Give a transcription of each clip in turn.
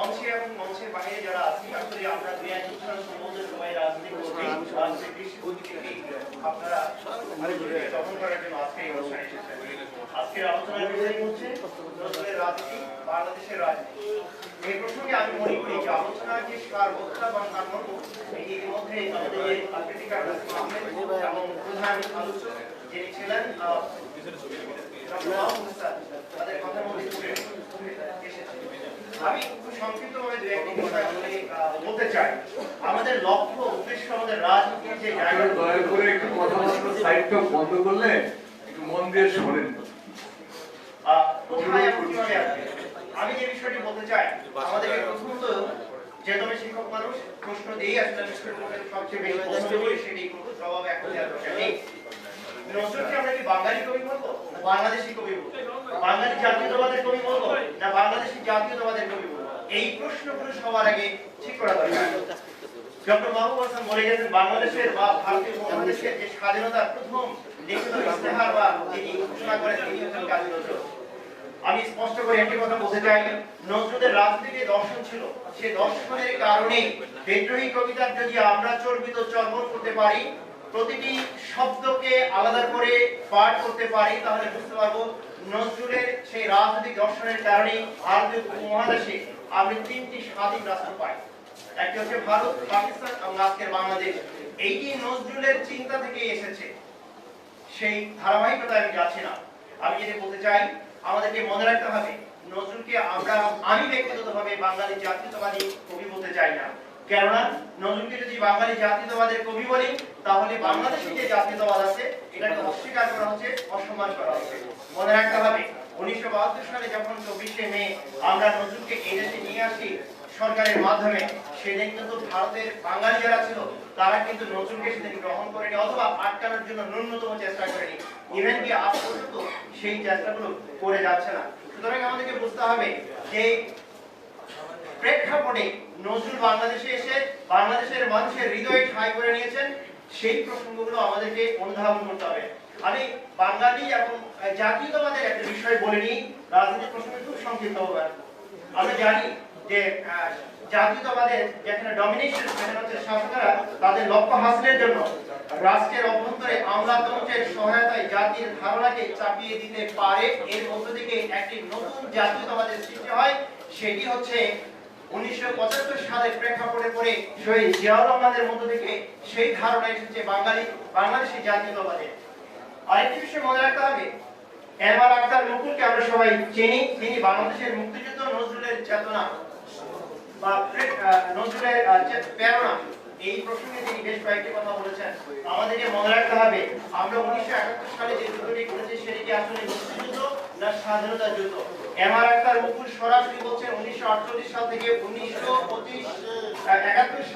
মঞ্চে এবং মঞ্চের বাইরে যারা আছি আসলে আমরা দুই এক বছর সম্বন্ধে সবাই রাজনীতি করি আপনারা দখল করার জন্য আজকে এই অনুষ্ঠানে এসেছেন। আজকের আলোচনার বিষয় হচ্ছে রাজনীতি, বাংলাদেশের রাজনীতি। এই প্রসঙ্গে আমি মনে করি যে আলোচনার যে সারবত্তা বা সারমর্ম এর মধ্যে আমাদের যে আলবেদিকার আহমেদ এবং প্রধান আলোচক যিনি ছিলেন তাদের কথার মধ্যে তুলে এসেছে। আমি সংক্ষিপ্তভাবে দু একটি বলতে চাই। আমাদের লক্ষ্য উদ্দেশ্য আমাদের রাজনীতির যে জায়গা দয়া করে একটু কথাবার্তা সাইডটা বন্ধ করলে একটু মন দিয়ে শোনেন। আহ, কোথায় এবং কীভাবে আসবে? আমি যে বিষয়টি বলতে চাই আমাদেরকে প্রথমত যেহেতু আমি শিক্ষক মানুষ প্রশ্ন দিয়েই আসলে সবচেয়ে বেশি পছন্দ করি সেটি জবাব এখন নেই। নজরুলকে আমরা কি বাঙালি কবি বলব? বাংলাদেশি কবি বলব? বাঙালি জাতীয়তাবাদের কবি বলব না বাংলাদেশি জাতীয়তাবাদের কবি বলব এই প্রশ্নগুলো সবার আগে ঠিক করা দরকার। ডক্টর মাহবুব হাসান বলে গেছেন, বাংলাদেশের বা ভারতীয় উপমহাদেশের যে স্বাধীনতার প্রথম লিখিত বা ঘোষণা করেন, তিনি হচ্ছেন কাজী নজরুল। আমি স্পষ্ট করে একটি কথা বলতে চাই, নজরুলের রাজনীতি দর্শন ছিল। সে দর্শনের কারণে বিদ্রোহী কবিতার যদি আমরা চর্বিত চর্বণ করতে পারি, প্রতিটি শব্দকে আলাদা করে পাঠ করতে পারি, তাহলে বুঝতে পারব নজরুলের সেই রাজনৈতিক দর্শনের কারণে ভারতীয় উপমহাদেশে আমরা তিনটি স্বাধীন রাষ্ট্র পাই একটি হচ্ছে ভারত, পাকিস্তান এবং আজকের বাংলাদেশ। এইটি নজরুলের চিন্তা থেকে এসেছে, সেই ধারাবাহিকতায় আমি যাচ্ছি না। আমি যেটা বলতে চাই, আমাদেরকে মনে রাখতে হবে, নজরুলকে আমরা আমি ব্যক্তিগতভাবে বাঙালি জাতীয়তাবাদী কবি বলতে চাই না। কেননা, নজরুলকে যদি বাঙালি জাতীয়তাবাদের কবি বলি, তাহলে বাংলাদেশে যে জাতীয়তাবাদ আছে, এটাকে অস্বীকার করা হচ্ছে, অসম্মান করা হচ্ছে। মনে রাখতে হবে বাহাত্তর যখন চব্বিশে মে আমরা নিয়ে আসি সরকারের মাধ্যমে, সেদিন কিন্তু ভারতের বাঙালি যারা ছিল, তারা কিন্তু সেদিন গ্রহণ করেনি, অথবা আটকানোর জন্য ন্যূনতম চেষ্টা করেনি। ইভেন কি আজ পর্যন্ত সেই চেষ্টাগুলো করে যাচ্ছে না। সুতরাং আমাদেরকে বুঝতে হবে যে প্রেক্ষাপটে নজরুল বাংলাদেশে এসে বাংলাদেশের মানুষের হৃদয়ে ঠাঁই করে নিয়েছেন, সেই প্রসঙ্গগুলো আমাদেরকে অনুধাবন করতে হবে। আমি বাঙালি এবং জাতীয়তাবাদের একটা বিষয় বলে নিই। রাজনীতির প্রসঙ্গে খুব সংক্ষিপ্ত হবে আমরা জানি যে জাতীয়তাবাদের যেখানে ডমিনেশন সেখানে হচ্ছে শাসকেরা তাদের লক্ষ্য হাসিলের জন্য রাষ্ট্রের অভ্যন্তরে আমলাতন্ত্রের সহায়তায় জাতির ধারণাকে চাপিয়ে দিতে পারে। এর মধ্য থেকে একটি নতুন জাতীয়তাবাদের সৃষ্টি হয়। সেটি হচ্ছে উনিশশো পঁচাত্তর সালের প্রেক্ষাপটে পড়ে শহীদ জিয়াউর রহমানের মধ্য থেকে সেই ধারণা এসেছে বাঙালি, বাংলাদেশি জাতীয়তাবাদের আরেকটি বিষয় মনে রাখতে হবে। এরবার আক্তার মুকুলকে আমরা সবাই চিনি। তিনি বাংলাদেশের মুক্তিযুদ্ধ নজরুলের চেতনা বা নজরুলের প্রেরণা, এই প্রসঙ্গে তিনি বেশ কয়েকটি কথা বলেছেন। আমাদেরকে মনে রাখতে হবে, আমরা উনিশশো একাত্তর সালে যে যুদ্ধটি করেছি, সেটি কি আসলে মুক্তিযুদ্ধ না স্বাধীনতা যুদ্ধ? এমআর আক্তার সরাসরি সাল থেকে একাত্তর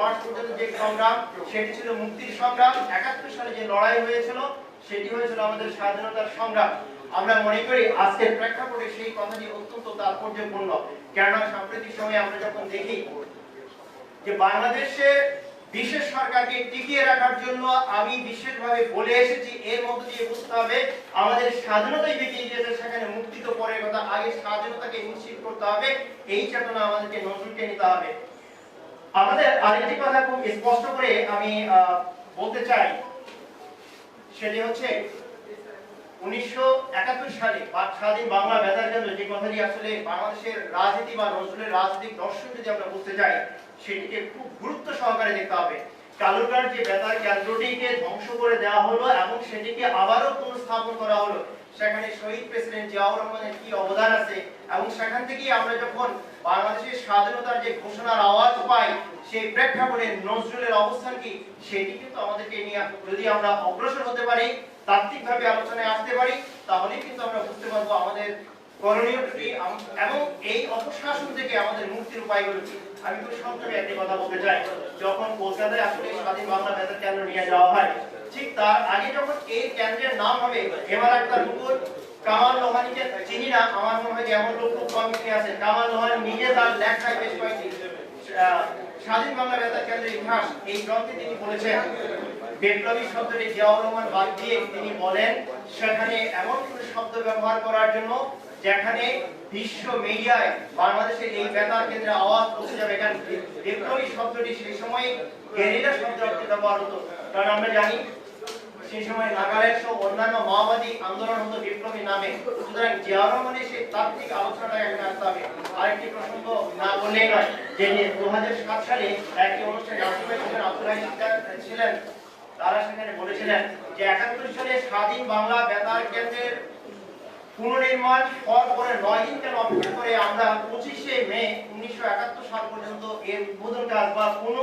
মার্চ পর্যন্ত যে সংগ্রাম, সেটি ছিল মুক্তির সংগ্রাম। একাত্তর সালে যে লড়াই হয়েছিল, সেটি হয়েছিল আমাদের স্বাধীনতার সংগ্রাম। আমরা মনে করি আজকের প্রেক্ষাপটে সেই কথাটি অত্যন্ত তাৎপর্যপূর্ণ। কেননা সাম্প্রতিক সময়ে আমরা যখন দেখি যে বাংলাদেশে বিশেষ সরকারকে টিকিয়ে রাখার জন্য আমি বিশেষভাবে বলে এসেছি, এর মধ্য দিয়ে বুঝতে হবে, আমাদের স্বাধীনতাই বেঁচে গিয়েছে, সেখানে মুক্তি তো পরের কথা, আগে স্বাধীনতাকে নিশ্চিত করতে হবে, এই চেতনা আমাদেরকে নজরুলকে নিতে হবে। আমাদের আরেকটি কথা খুব স্পষ্ট করে আমি বলতে চাই, সেটি হচ্ছে উনিশশো একাত্তর সালে স্বাধীন বাংলা বেতার কেন্দ্র যে কথাটি আসলে বাংলাদেশের রাজনীতি বা নজরুলের রাজনৈতিক দর্শন যদি আমরা বুঝতে চাই সেটিকে খুব গুরুত্ব সহকারে দেখতে হবে। কালুরঘাট যে বেতার কেন্দ্রটিকে ধ্বংস করে দেওয়া হলো এবং সেটিকে আবারও পুনঃস্থাপন করা হলো, সেখানে শহীদ প্রেসিডেন্ট জিয়াউর রহমানের কি অবদান আছে এবং সেখান থেকেই আমরা যখন বাংলাদেশের স্বাধীনতার যে ঘোষণার আওয়াজ পাই, সেই প্রেক্ষাপটে নজরুলের অবস্থান কি, সেটি কিন্তু আমাদেরকে নিয়ে যদি আমরা অগ্রসর হতে পারি, তাত্ত্বিকভাবে আলোচনায় আসতে পারি, তাহলেই কিন্তু আমরা বুঝতে পারব আমাদের করণীয় এবং এই অপশাসন থেকে আমাদের মুক্তির উপায়গুলো কি। আমি খুব সংক্ষেপে একটি কথা বলতে চাই। যখন কলকাতায় আসলে স্বাধীন বাংলা বেতার কেন্দ্র নিয়ে যাওয়া হয়, ঠিক তার আগে যখন এই কেন্দ্রের নাম হবে, এবার একটা মুকুট কামাল লোহানিকে চিনি না, আমার মনে হয় এমন লোক খুব কমিটি আছে। কামাল লোহানি নিজে তার লেখায় বেশ কয়েকটি স্বাধীন বাংলা বেতার কেন্দ্রের ইতিহাস এই গ্রন্থে তিনি বলেছেন। বিপ্লবী শব্দটি জিয়াউর রহমান বাদ দিয়ে তিনি বলেন, সেখানে এমন কোনো শব্দ ব্যবহার করার জন্য যেখানে বিশ্ব মিডিয়ায় বাংলাদেশের এই বেতার কেন্দ্রে আওয়াজ পৌঁছে যাবে কারণ বিপ্লবী শব্দটি সেই সময় গেরিলা শব্দ অর্থে ব্যবহার হতো। কারণ আমরা জানি, সেই সময় নাগাল্যান্ড সহ অন্যান্য মাওবাদী আন্দোলন হতো বিপ্লবী নামে। সুতরাং জিয়াউর রহমানের সেই তাত্ত্বিক আলোচনাটা এখানে আসতে হবে। আরেকটি প্রসঙ্গ না বললেই নয়, যে দু হাজার সাত সালে একটি অনুষ্ঠানে আসিফের ছিলেন আব্দুল ছিলেন। তারা সেখানে বলেছিলেন যে একাত্তর সালে স্বাধীন বাংলা বেতার কেন্দ্রের পুনর্নির্মাণ হওয়ার পরে নয় দিন কেন অপেক্ষা করে আমরা পঁচিশে মে উনিশশো একাত্তর সাল পর্যন্ত এর উদ্বোধন কাজ বা কোনো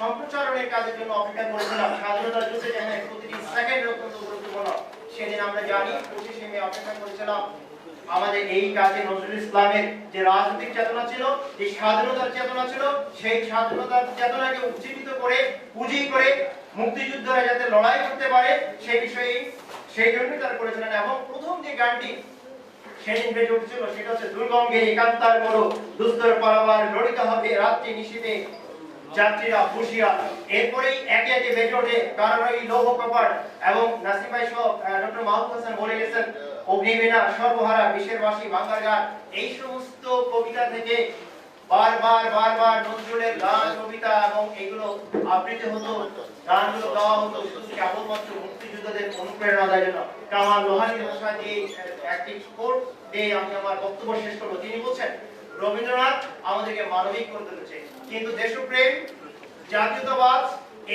সম্প্রচারণের কাজের জন্য অপেক্ষা করেছিলাম। স্বাধীনতার যুদ্ধে যেখানে প্রতিটি সেকেন্ড অত্যন্ত গুরুত্বপূর্ণ, সেদিন আমরা জানি পঁচিশে মে অপেক্ষা করেছিলাম। আমাদের এই কাজে নজরুল ইসলামের যে রাজনৈতিক চেতনা ছিল, যে স্বাধীনতার চেতনা ছিল, সেই স্বাধীনতার চেতনাকে উজ্জীবিত করে, পুঁজি করে মুক্তিযুদ্ধরা যাতে লড়াই করতে পারে, সেই বিষয়ে সেই জন্যই তারা করেছিলেন এবং প্রথম যে গানটি সেদিন বেজে উঠছিল, সেটা হচ্ছে দুর্গঙ্গের একান্তার বড়, দুস্তর পারাবার লড়িত হবে রাত্রি নিশীতে। যাত্রীরা হুঁশিয়ার। এরপরেই একে একে বেজে ওঠে কারারই লৌহ কপাট এবং নাসিম ভাই সহ ডক্টর মাহবুব হাসান বলে গেছেন, অগ্নিবীণা, সর্বহারা বিশ্বের বাসী বাংলার গান এই সমস্ত কবিতা থেকে বারবার বারবার নজরুলের গান, কবিতা এবং এগুলো আবৃত্তি হতো। গানগুলো গাওয়া হতো শুধু কেবলমাত্র মুক্তিযোদ্ধাদের অনুপ্রেরণা দেওয়ার জন্য। কামাল লোহানির ভাষা দিয়ে একটি কোট দিয়ে আমি আমার বক্তব্য শেষ করব। তিনি বলছেন, রবীন্দ্রনাথ আমাদেরকে মানবিক করতে হচ্ছে কিন্তু দেশপ্রেম, জাতীয়তাবাদ,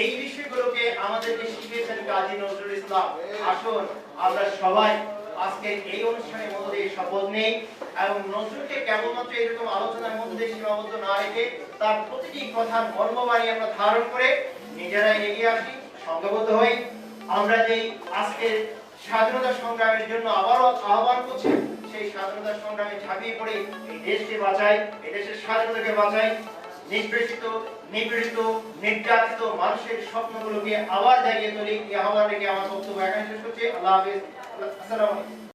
এই বিষয়গুলোকে আমাদেরকে শিখিয়েছেন কাজী নজরুল ইসলাম। আসুন, আমরা সবাই আজকে এই অনুষ্ঠানের মধ্যে শপথ নেই। এবং নজরুলকে কেবলমাত্র এরকম আলোচনার মধ্যে সীমাবদ্ধ না রেখে তার প্রতিটি কথার মর্মবাণী আমরা ধারণ করে নিজেরাই এগিয়ে আসি, সংঘবদ্ধ হই। আমরা যেই আজকে স্বাধীনতা সংগ্রামের জন্য আবারও আহ্বান করছি, সেই স্বাধীনতা সংগ্রামে ঝাঁপিয়ে পড়ে এই দেশকে বাঁচাই, এই দেশের স্বাধীনতাকে বাঁচাই। নিষ্পেষিত, নিপীড়িত, নির্যাতিত মানুষের স্বপ্নগুলোকে আবার জাগিয়ে তুলি। এই আহ্বান রেখে আমার বক্তব্য এখানে শেষ করছি। আল্লাহ হাফিজ। আসসালামু আলাইকুম।